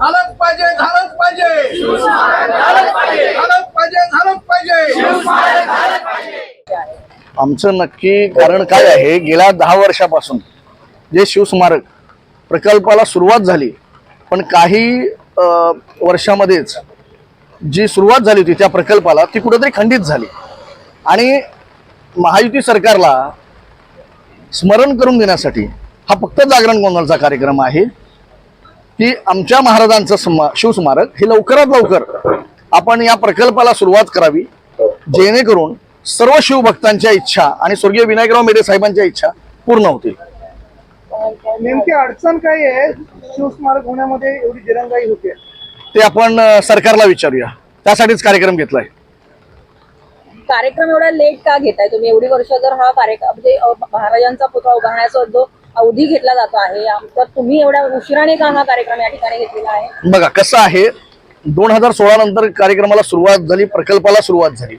झालंच पाहिजे झालंच पाहिजे झालंच पाहिजे झालंच पाहिजे आमचं नक्की कारण काय आहे? गेल्या दहा वर्षापासून जे शिवस्मारक प्रकल्पाला सुरुवात झाली पण काही वर्षामध्येच जी सुरुवात झाली होती त्या प्रकल्पाला ती कुठंतरी खंडित झाली. आणि महायुती सरकारला स्मरण करून देण्यासाठी हा फक्त जागरण गोंधळचा कार्यक्रम आहे. की आमच्या महाराजांचं स्मा शिवस्मारक हे लवकरात लवकर आपण या प्रकल्पाला सुरुवात करावी. जेणेकरून सर्व शिवभक्तांच्या इच्छा आणि स्वर्गीय विनायकराव मेढे साहेबांच्या इच्छा पूर्ण होतील. नेमकी अडचण काय आहे? शिवस्मारक होण्यामध्ये एवढी दिरंगाई होते. ते आपण सरकारला विचारूया. त्यासाठीच कार्यक्रम घेतलाय. कार्यक्रम एवढा लेट का घेताय तुम्ही? एवढी वर्ष जर हा कार्यक्रम म्हणजे महाराजांचा पुतळा उभारण्याचा जो अवधी घेतला जातो आहे तर तुम्ही एवढ्या उशिराने का हा कार्यक्रम या ठिकाणी घेतलेला आहे? बघा कसं आहे दोन हजार सोळा नंतर कार्यक्रमाला सुरुवात झाली प्रकल्पाला सुरुवात झाली.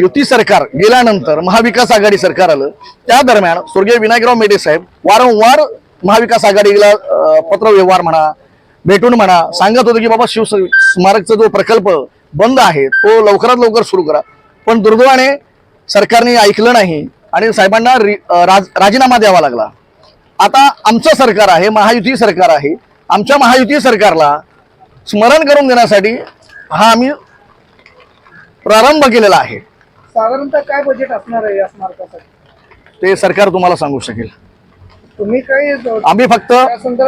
युती सरकार गेल्यानंतर महाविकास आघाडी सरकार आलं. त्या दरम्यान स्वर्गीय विनायकराव मेडे साहेब वारंवार महाविकास आघाडीला पत्रव्यवहार म्हणा भेटून म्हणा सांगत होते की बाबा शिव स्मारकचा जो प्रकल्प बंद आहे तो लवकरात लवकर सुरू करा. पण दुर्दैवाने सरकारने ऐकलं नाही आणि साहेबांना राज- राजीनामा द्यावा लागला. आता आमचं सरकार आहे महायुती सरकार आहे. आमच्या महायुती सरकारला स्मरण करून देण्यासाठी हा आम्ही प्रारंभ केलेला आहे. साधारणतः काय बजेट असणार आहे या स्मारकासाठी? ते सरकार तुम्हाला सांगू शकेल. तुम्ही काही आम्ही फक्त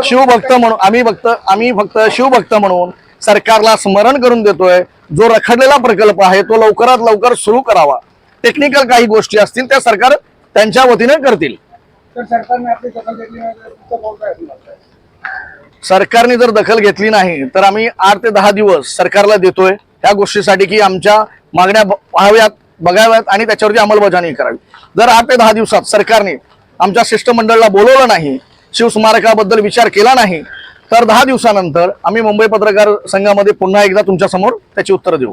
शिवभक्त म्हणून आम्ही फक्त आम्ही फक्त शिवभक्त म्हणून सरकारला स्मरण करून देतोय. जो रखडलेला प्रकल्प आहे तो लवकरात लवकर सुरू करावा. टेक्निकल काही गोष्टी असतील त्या सरकार त्यांच्या वतीने करतील. सरकारने जर दखल घेतली नाही तर आम्ही आठ ते दहा दिवस सरकारला देतोय. त्या गोष्टीसाठी की आमच्या मागण्या पाहाव्यात बघाव्यात आणि त्याच्यावरती अंमलबजावणी करावी. जर आठ ते दहा दिवसात सरकारने आमच्या शिष्टमंडळाला बोलवलं नाही शिवस्मारकाबद्दल विचार केला नाही तर दहा दिवसानंतर आम्ही मुंबई पत्रकार संघामध्ये पुन्हा एकदा तुमच्यासमोर त्याची उत्तरं देऊ.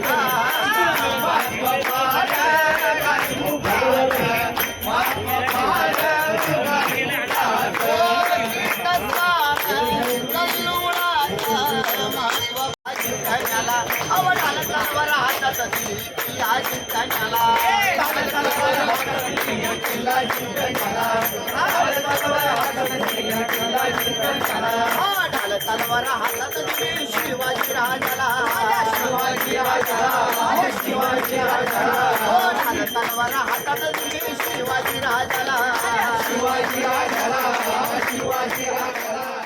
फक्त ढाल हातात शिवाजी राजाला शिवाजी राजाला शिवाजी राजाला ढाल तलवार हातात शिवाजी राजाला शिवाजी राजाला शिवाजी राजाला.